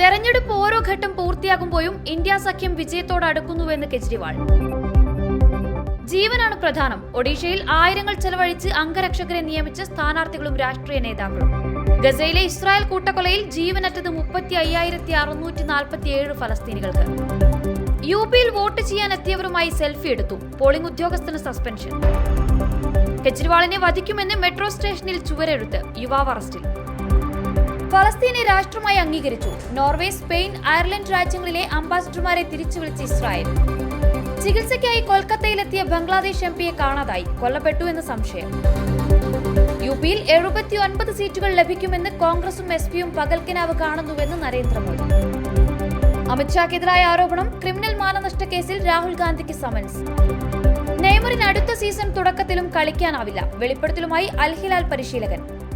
തെരഞ്ഞെടുപ്പ് ഓരോ ഘട്ടം പൂർത്തിയാകുമ്പോഴും ഇന്ത്യ സഖ്യം വിജയത്തോട് അടുക്കുന്നുവെന്ന് കെജ്രിവാൾ. ജീവനാണ് പ്രധാനം. ഒഡീഷയിൽ ആയിരങ്ങൾ ചെലവഴിച്ച് അംഗരക്ഷകരെ നിയമിച്ച സ്ഥാനാർത്ഥികളും രാഷ്ട്രീയ നേതാക്കളും. ഗസയിലെ ഇസ്രായേൽ കൂട്ടക്കൊലയിൽ ജീവനറ്റത് മുപ്പത്തി അയ്യായിരത്തി അറുന്നൂറ്റി നാൽപ്പത്തിയേഴ് ഫലസ്തീനികൾക്ക്. യു പിയിൽ വോട്ട് ചെയ്യാൻ എത്തിയവരുമായി സെൽഫി എടുത്തു. പോളിംഗ് ഉദ്യോഗസ്ഥന് സസ്പെൻഷൻ. കെജ്രിവാളിനെ വധിക്കുമെന്ന് മെട്രോ സ്റ്റേഷനിൽ ചുവരെഴുത്ത്. യുവാവ് അറസ്റ്റിൽ. ഫലസ്തീനെ രാഷ്ട്രമായി അംഗീകരിച്ചു. നോർവേ സ്പെയിൻ അയർലൻഡ് രാജ്യങ്ങളിലെ അംബാസിഡർമാരെ തിരിച്ചു ഇസ്രായേൽ. ചികിത്സയ്ക്കായി കൊൽക്കത്തയിലെത്തിയ ബംഗ്ലാദേശ് എം പിയെ കാണാതായി. കൊല്ലപ്പെട്ടു എന്ന് സംശയം. യു പിയിൽ എഴുപത്തി ഒൻപത് സീറ്റുകൾ ലഭിക്കുമെന്ന് കോൺഗ്രസും എസ് പിയും പകൽക്കിനാവ് കാണുന്നുവെന്ന് നരേന്ദ്രമോദി. അമിത്ഷാക്കെതിരായ ആരോപണം ക്രിമിനൽ മാനനഷ്ട കേസിൽ രാഹുൽ ഗാന്ധിക്ക് സമൻസ്. നെയ്മറിന് അടുത്ത സീസൺ തുടക്കത്തിലും കളിക്കാനാവില്ല. വെളിപ്പെടുത്തലുമായി അൽഹിലാൽ പരിശീലകൻ.